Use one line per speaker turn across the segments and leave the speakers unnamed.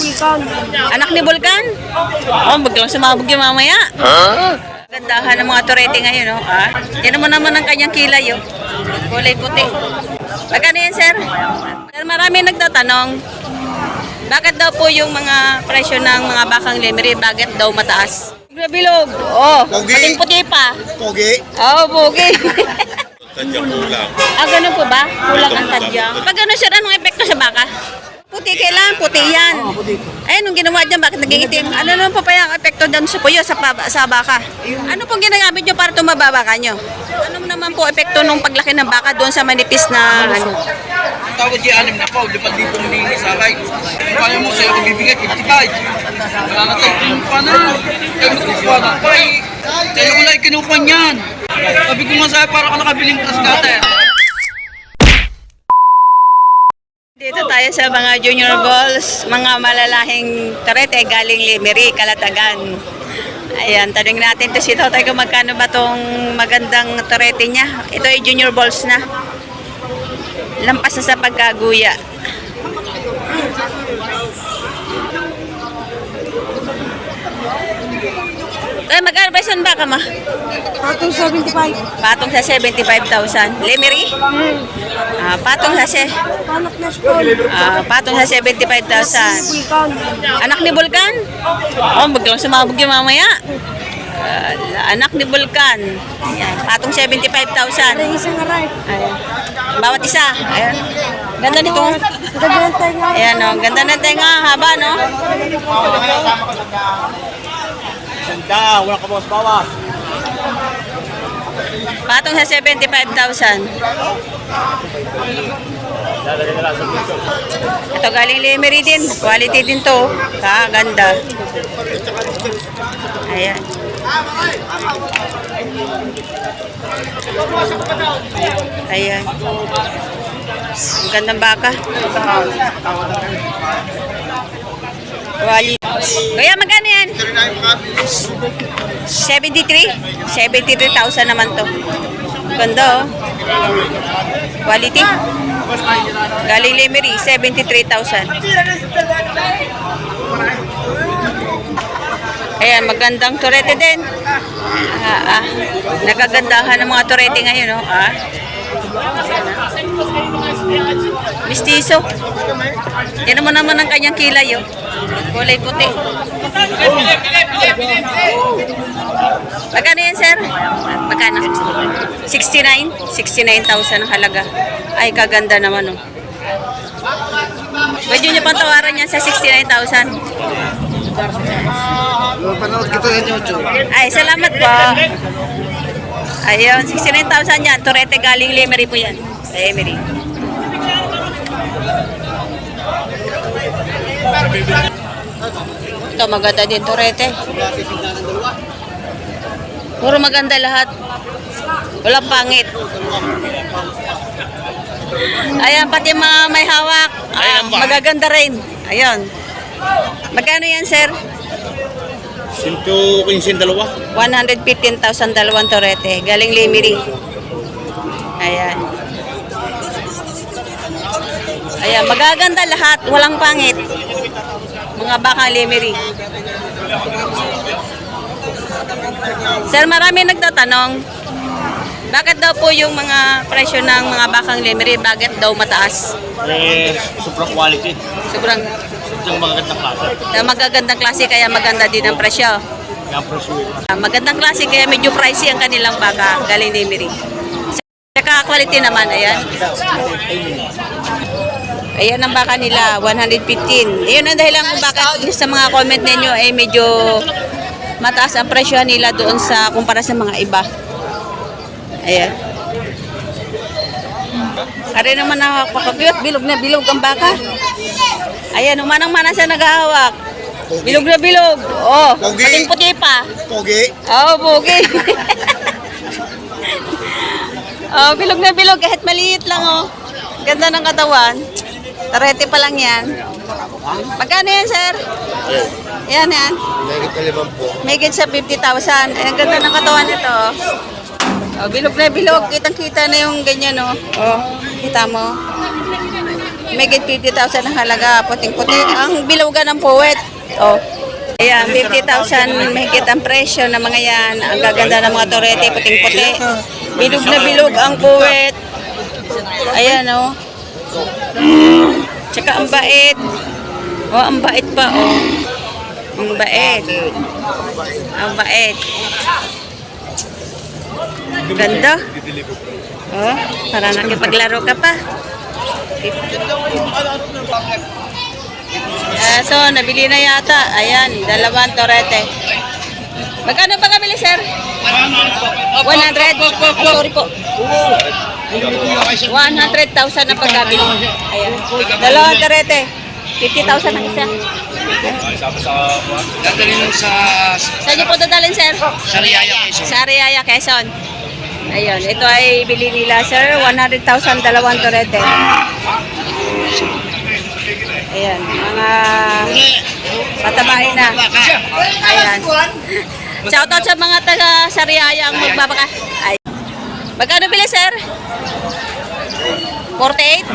Vulcan.
Anak ni Vulcan? Oh, biglang sumabog yung mamaya. Gandahan ng mga turete ngayon, oh. Ah, yan naman naman ang kanyang kilay, oh. Kulay puti. Magkano yan, sir? Sir, marami nagtatanong. Bakit daw po yung mga presyo ng mga bakang lemery, bakit daw mataas? Bilog. Oh,
Pogi.
pating puti pa.
Pogi.
Oo, oh, pogi.
Tadyang kulang.
ah, ganun po ba? Kulang ang tadyang. Pag ano, sir, anong epekto sa baka? Puti kailangan, puti yan. Ay, nung ginawa dyan, bakit naging itim? Ano naman po pa yung epekto dyan sa puyo, sa, paba, sa baka? Ano pong ginagamit nyo para tumaba baka nyo? Ano naman po epekto nung paglaki ng baka doon sa manipis na ano?
Ang tawad siya anim na po, lipad dito muli sa akin. Kaya mo sa'yo kung bibigay, 55. Wala na tayo, kinupa na. Kaya magkukuha na pa eh. Kaya ko lang kinupa niyan. Sabi ko nga sa'yo, para ka nakabiling plus cutter.
Dito tayo sa mga junior balls, mga malalahing karete galing Lemery, Kalatagan. Ayan, tanong natin to si Totoy kung magkano ba tong magandang turete niya. Ito ay junior balls na. Lampas na sa pagkaguya. Magkano ba baka ma?
Patong 75.
Patong sa 75,000. Lemery? Ah, patong sa se
Panak na
ah, patong sa 75,000.
Vulcan.
Anak ni Vulcan? Oh, biglang sumabog yung mamaya. Ah, anak ni Vulcan. Ayan, patong 75,000.
Ay, isang aray.
Ayan. Bawat isa. Ayan. Ganda nito.
Gagawin tayo nga.
Ayan, oh. Ganda ng tenga. Haba, no?
Sanda, wala ka bawas bawas.
Patong sa 75,000. Ito galing Lemery din. Quality din to. Kaganda. Ayan. Ayan. Ang gandang baka. Quality. Kaya magkano yan? 73? 73,000 naman to. Ganda oh. Quality. Galing Lemery, 73,000. Ayan, magandang turete din. Ah, ah. Nagagandahan ng mga turete ngayon, oh. Ah. Mistiso. Yan naman naman ang kanyang kilay, oh. Kulay puti. Magkano yan, sir? Magkano? 69? 69,000 ang halaga. Ay, kaganda naman, oh. Pwede nyo pang tawaran yan sa 69,000.
Panood kita sa YouTube.
Ay, salamat po. Ayun, 69,000 yan. Torete galing Lemery po yan. Sa Ito, maganda din Torete. Puro maganda lahat. Walang pangit. Ayan, pati mga may hawak. Ah, magaganda rin. Ayun. Magkano yan, sir?
115 dalawa.
115,000 dalawang torete. Galing Lemery. Ayan. Ayan, magaganda lahat. Walang pangit. Mga bakang Lemery. Sir, marami nagtatanong. Bakit daw po yung mga presyo ng mga bakang Lemery, bakit daw mataas?
Eh, sobrang quality.
Sobrang
Sobrang magandang klase.
na magagandang klase kaya maganda din ang presyo.
Yung presyo.
Ah, Magandang klase kaya medyo pricey ang kanilang baka galing Lemery. Saka quality naman, ayan. Ayan ang baka nila, 115. Ayun ang dahilan kung bakit sa mga comment ninyo ay medyo mataas ang presyo nila doon sa kumpara sa mga iba. Ayan. Ari naman nakakapagpapiyot, bilog na bilog ang baka. Ayan, umanang-mana siya naghahawak. Bilog na bilog. Oh,
Pogi.
pating puti pa.
Pogi.
Oo, oh, pogi. oh, bilog na bilog kahit maliit lang oh. Ganda ng katawan. Tarete pa lang yan. Magkano yan, sir? Yan, yan.
Legit na limang po.
May sa 50,000. Eh, ang ganda ng katawan nito. oh. Bilog na bilog. Kitang-kita na yung ganyan, oh. Oh, kita mo. may 50,000 ang halaga, puting-puti. Ang bilugan ng puwet. Oh. Ayan, 50,000 mahigit ang presyo ng mga yan. Ang gaganda ng mga torete, puting-puti. Bilog na bilog ang puwet. Ayan, oh. Tsaka ang bait. Oh, ang bait pa, oh. Ang bait. Ang bait. Ganda. Oh, para nakipaglaro ka pa. Ah, so, nabili na yata. Ayan, dalawang torete. Magkano ba kabili, sir? 100? Sorry po. 100,000 na pagkabili. Ayan. Dalawang torete. 50,000 ang isa.
Dadalhin sa
Saan niyo po dadalhin, sir?
Sariaya Quezon.
Sa Ariaya, Quezon. Ayun, ito ay bili nila, sir. 100,000 dalawang torete. Ayan, mga patabain na. Ayan. Shoutout sa mga taga Sariaya ang magbabaka. Ay. Magkano bili, sir? 48?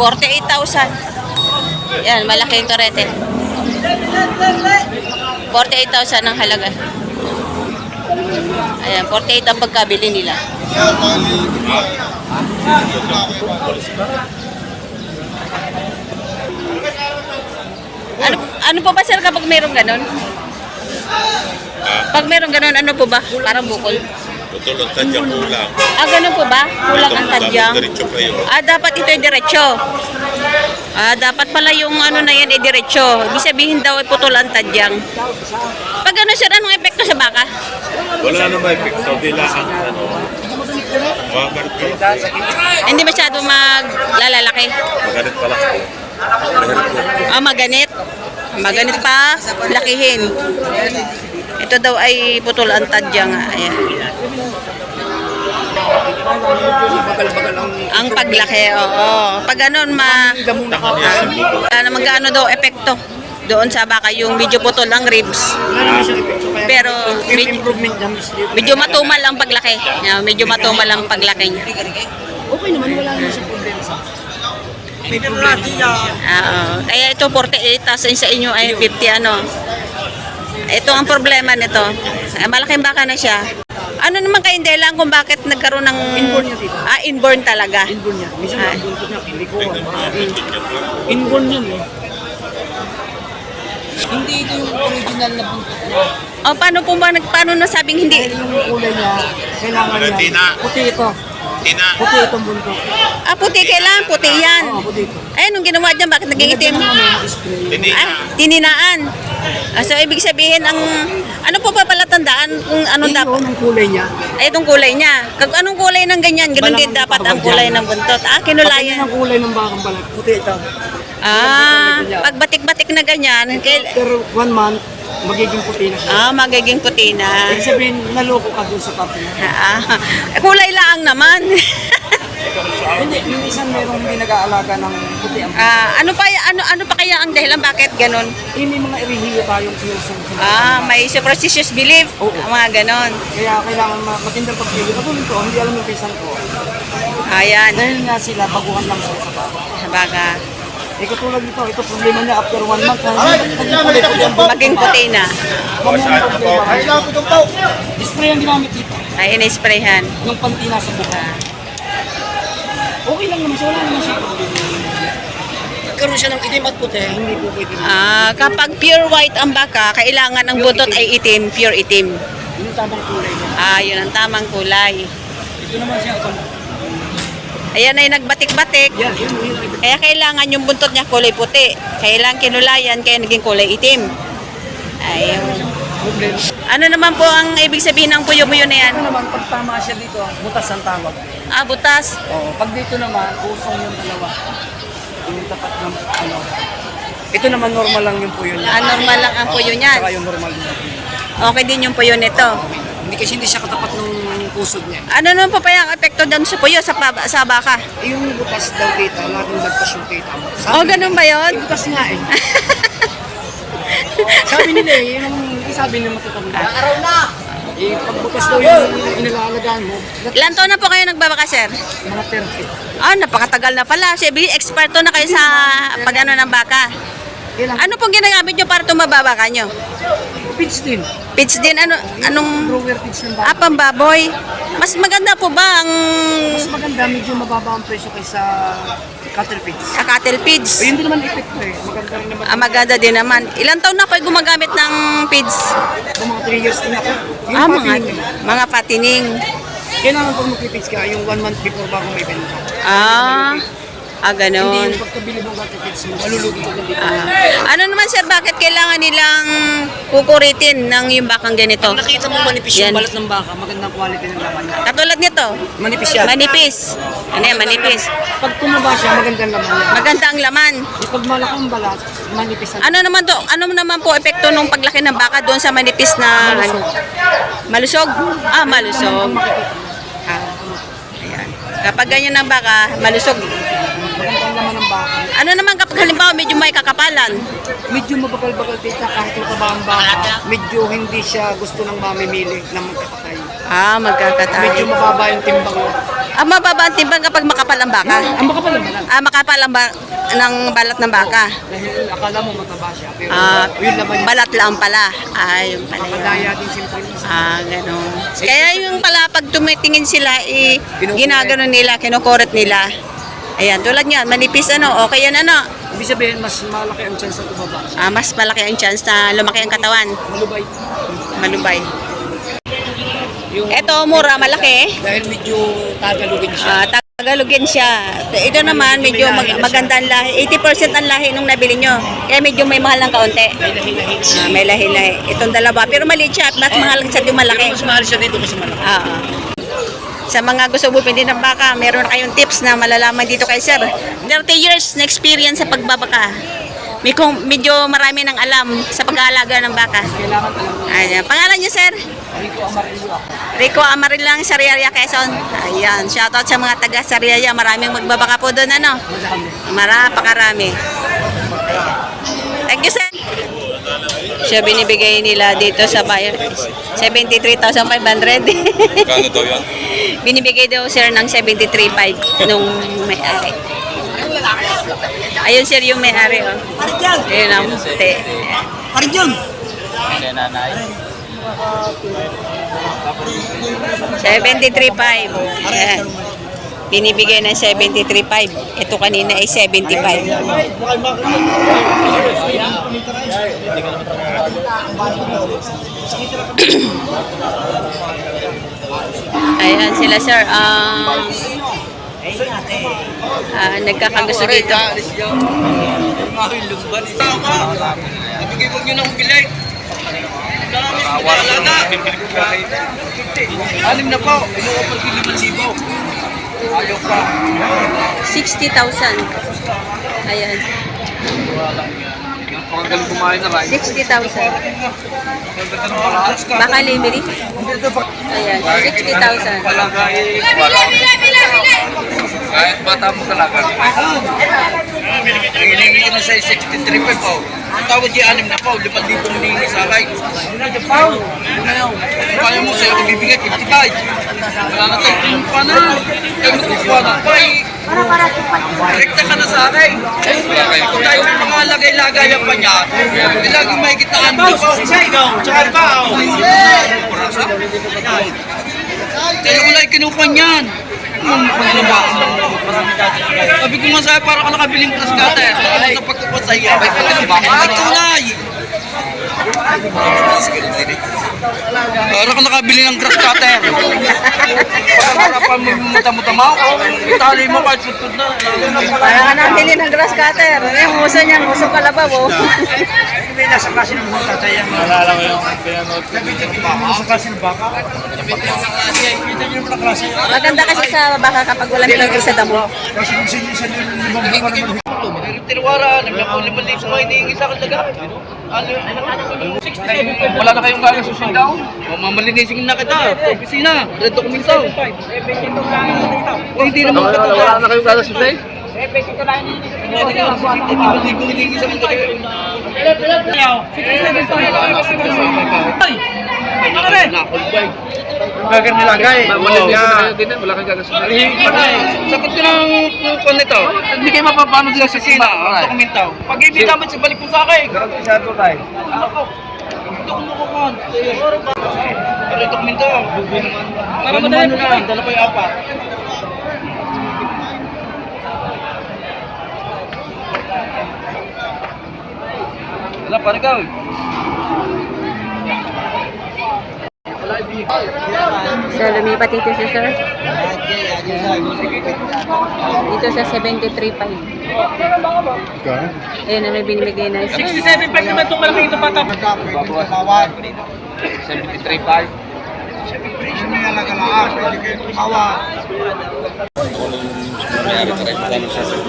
48,000. Yan, malaki yung torete. 48,000 ang halaga. Ayan, 48 ang pagkabili nila. Ano, ano po ba sir kapag mayroong ganon? Pag mayroong ganon, ano po ba? Parang bukol.
Tutulog tadya kulang.
Ah, ganun po ba? Kulang ang tadyang?
Diretso.
Ah, dapat ito ay diretso. Ah, dapat pala yung ano na yan ay diretso. Ibig sabihin daw ay putol ang tadyang. Pag ano sir, anong epekto sa baka?
Wala na may epekto. Dila ang ano.
Hindi masyado maglalalaki.
Magalit pala.
Ah, maganit. Maganit pa, lakihin. Ito daw ay putol ang tadyang. Ayan. Ang paglaki, oo. Pag ganun, ma... Ano, magkano daw epekto doon sa baka yung medyo putol ang ribs. Pero medyo, medyo matumal ang paglaki. Medyo matumal ang paglaki niya.
Okay naman, wala naman siya problema sa
Oo. Kaya ito 48 tapos yung sa inyo ay 50 ano. Ito ang problema nito. Ay, malaking baka na siya. Ano naman kayo dahilan kung bakit nagkaroon ng...
Inborn niya dito.
Ah, inborn talaga.
inborn niya. Minsan ang buntot niya, hindi ko. Inborn yun eh. Hindi ito yung original na buntot niya.
O, paano po ba, nag- paano nasabing hindi?
Dahil yung kulay niya, kailangan niya. Puti ito.
Tina.
Puti itong buntot.
Ah, puti kailangan, puti yan.
Oo, puti ito.
Ay, nung ginawa dyan, bakit naging itim?
Ng ano,
Ah, tininaan. Ah, so, ibig sabihin, ang... Ano po ba pala tandaan kung anong
Yun
dapat?
yun, ang kulay niya.
Ay, itong kulay niya. Kag anong kulay ng ganyan, ganun din dapat ang kulay ng buntot. Ah,
Pati
kinulayan.
ang kulay ng bakang balat. Puti ito.
Ah, pag batik-batik na ganyan,
After one month, magiging puti na siya.
ah, magiging puti na.
Ibig sabihin, naloko ka dun sa na.
Ah, kulay lang naman.
Hindi, yung isang merong hindi nag-aalaga ng puti ang
ah, ano pa ano ano pa kaya ang dahilan bakit ganun?
Eh, may mga irihiyo tayong pinusong
Ah, may superstitious belief.
Oo.
Mga ganon.
Kaya kailangan ma- magandang pagpili. Katulad ko, hindi alam yung pisan ko.
Ayan,
Dahil nga sila, baguhan lang sila sa baka.
baga.
Eh, katulad nito, ito problema niya after one month. Puti ang buntot.
Maging puti na.
Mamaya ang problema. Display ang ginamit dito.
Ay, inisprayhan.
Yung pantina sa buka. Okay lang naman siya, wala naman siya. Nagkaroon siya ng itim at puti, hindi po pwede.
Ah, kapag pure white ang baka, kailangan ang buntot ay itim, pure itim.
Yung tamang kulay niya.
Ah, yun ang tamang kulay.
Ito naman siya. ito.
Ayan ay nagbatik-batik.
Yan, yun, yun. yun.
Kaya kailangan yung buntot niya kulay puti. Kailangan kinulayan, kaya naging kulay itim. Ayun.
Problema.
Ano naman po ang ibig sabihin ng puyo-puyo na yan?
Ito naman, pag tama siya dito, butas ang tawag.
Ah, butas.
Oo, pag dito naman, usong yung dalawa. Yung tapat ng ano. Ito naman normal lang yung puyo niya.
Ah, normal lang ang puyo
Saka
niyan.
yung normal din.
Okay din yung puyo nito.
Hindi kasi hindi siya katapat ng pusod niya.
Ano naman po pa yung epekto doon sa puyo, sa, pa- sa baka?
Eh, yung butas daw dito, laging lagpas yung kita mo.
Oh, ganun ba yun?
Eh, butas nga eh. sabi nila eh, yun ang sabi ng matatanda. Araw na! Eh, pagbukas daw yung inilalagaan mo,
Ilan taon na po kayo nagbabaka, sir?
mga 30.
Ah, napakatagal na pala. Sabi, eksperto na kayo sa pag-ano ng baka. Ano pong ginagamit nyo para tumaba ka nyo?
Pitch din.
Pits din, ano, anong,
Grower pitch ng
ah,
baka.
pambaboy. Mas maganda po ba ang
Mas maganda, medyo mababa ang presyo kaysa cattle pitch.
sa cattle feeds?
Ayun din naman epekto eh. Maganda rin naman.
Ah, maganda din naman. Ilan taon na kayo gumagamit ng feeds?
Kung mga 3 years din ako. Yung
Ah, mga,
eh.
mga patining.
Kailangan pag magpipitch ka, yung 1 month before bago may benta.
Ah, ah,
Hindi
ganon.
yung pagkabili ng cattle pitch mo, malulugi ka dito.
Ah. Ano naman sir, bakit kailangan nilang kukuritin ng yung bakang ganito?
Nakita mo manipis
Yan.
yung balat ng baka, magandang quality ng laman niya.
Katulad nito,
Manipis yan.
manipis. Ano yan, manipis.
Pag tumaba siya, magandang laman niya.
Maganda ang laman.
Eh, Pag malaki ang balat, manipis ang
Ano naman to? Ano naman po epekto nung paglaki ng baka doon sa manipis na ano? Malusog. Ah, malusog. Ah, ayan. Kapag ganyan ang baka, malusog.
magandang laman ng baka.
Ano naman kapag halimbawa medyo may kakapalan?
Medyo mabagal-bagal dito kahit mataba ang baka, medyo hindi siya gusto ng mamimili ng magkakatay.
Ah, magkakatay.
Medyo mababa yung timbang.
Ah, mababa ang timbang kapag makapal ang baka.
Ang baka pala balat.
Ah, makapal ang ba- ng balat ng baka.
Dahil akala mo mataba siya, pero
Ah,
yun naman yung
balat lang pala. Ah, yun pala yun.
makadaya din siyempre.
Ah, ganun. Kaya yung pala pag tumitingin sila, eh, ginagano nila, kinukorot nila. Ayan, tulad niyan, manipis ano, okay yan ano.
Ibig sabihin, mas malaki ang chance na tumaba.
Ah, mas malaki ang chance na lumaki ang katawan.
Malubay.
Malubay.
Yung,
Ito, mura, malaki.
dahil medyo tagalugin siya.
Ah, Tagalogin siya. Ito naman, medyo mag- maganda ang lahi. 80% ang lahi nung nabili nyo. Kaya medyo may mahal ng kaunti. Ah, may lahi-lahi. Itong dalawa. Pero maliit siya mas mahal sa yung malaki.
Mas mahal siya dito kasi malaki.
Ah, ah. Sa mga gusto bumili ng baka, meron kayong tips na malalaman dito kay Sir. 30 years na experience sa pagbabaka. May kung medyo marami ng alam sa pag-aalaga ng baka. Ayan. Pangalan niyo, Sir?
Rico Amarillo.
Rico Amarillang, Sariaya, Quezon. Ayan. Shoutout sa mga taga Sariaya. Maraming magbabaka po doon, ano?
Madami.
Marapakarami. Thank you, sir. Siya binibigay nila dito sa buyer. 73,500.
Kano daw yan?
binibigay daw, sir, ng 73,500 nung may-ari. Ayun, sir, yung may-ari, oh. Ayun ang puti.
Kasi nanay.
73,500. Ayan. Binibigay ng 73,500. Ito kanina ay 75. Ayan sila sir. Um, ah, nagkakagusto dito.
Ibigay mo nyo ng bilay. Anim na po. Libo. Ayaw pa.
60,000. Ayan.
Napakagaling kumain na rin.
60,000. Baka livery? Ayan, 60,000.
Palagay. Kahit bata mo talaga. Hiningi na sa 63 pa po. Ang tawad yung anim na po, 5,000 hiningi sa akin. Kaya mo sa'yo, kung bibigay 55. Wala na tayo, pa na. Kaya magkukuha na pa eh. Rekta ka na sa akin. Kung tayo may mga lagay-lagayan pa niya, lagi may kitaan mo po. Kaya ko lang kinukuha niyan. Sabi ko nga sa'yo, para ka nakabiling class cutter. Ano sa ba? Ay, tunay! Para ka nakabili ng grass cutter. Para pa mo muta-muta mo. Itali mo kahit putput na.
Parang ka nabili ng grass cutter. Ano yung uso niya? Uso kalabaw, oh.
May nasa klase ng mga tatay ang
Naalala ko yung pinanood ko.
nasa klase ng baka. Kita niyo naman ang klase.
Maganda kasi sa baka kapag walang pinagay sa damo.
Kasi kung sinyo sa limang buwan naman.
Tinuwara, naglapo liman libo mga hinihingi sa akin laga. Ano, 67 Wala na kayong kaya susunod daw? O, mamalinisin na kita. Sa opisina, red dokumento. Hindi naman kita. Wala na kayong kaya susunod? Hindi ko hinihingi sa akin laga. Nakulbay.
Gagang nilagay.
Wala yan, wala kang gagastusin.
Sagot ko ng kung nito. Hindi kayo mapapano dito sa sina. Ang dokumentaw. Pag hindi dapat sa balik mo sa akin.
Isa to tayo.
Ito kung mukukuhan. Pero dokumento. Para madali na. Dala pa yung apat. Wala pa rin
So, lumipat dito si sir. Dito sa 73.5. Ayun na may binibigay na.
67 pack naman itong malaki ito patap.
73.5.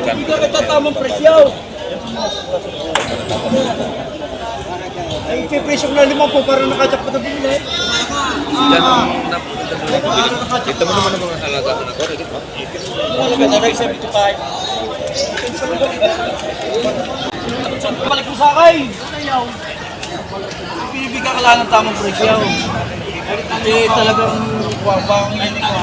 Hindi ka nagtatamang presyo. Ay, ipipresyo ko na lima po para nakajak pa na binili.
Kita mo naman ang mga halaga ko na to. Di ba?
Balik mo sa akin.
Bibigyan ka lang ng tamang presyo. Kasi talagang wabang yun ko.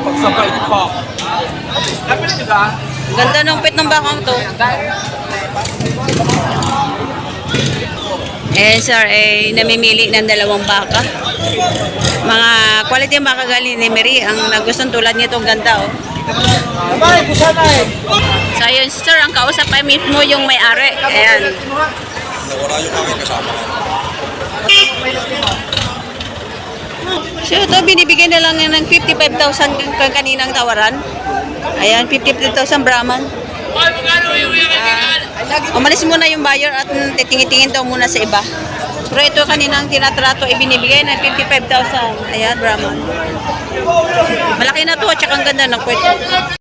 Pagsabay pa.
Ganda ng pit ng bakang to. Eh, sir, eh, namimili ng dalawang baka. Mga quality ang baka galing ni Mary. Ang nagustuhan tulad nito, ang ganda, oh. So, ayun, sir, ang kausap ay mismo yung may-ari. Ayan. So, ito, binibigyan na lang ng 55,000 kan- kan kaninang tawaran. Ayan, 55,000 Brahman. Ah, umalis muna yung buyer at titingin-tingin daw muna sa iba. Pero ito kaninang tinatrato ay binibigay ng 55,000. Ayan, Brahman. Malaki na to at saka ang ganda ng kwento.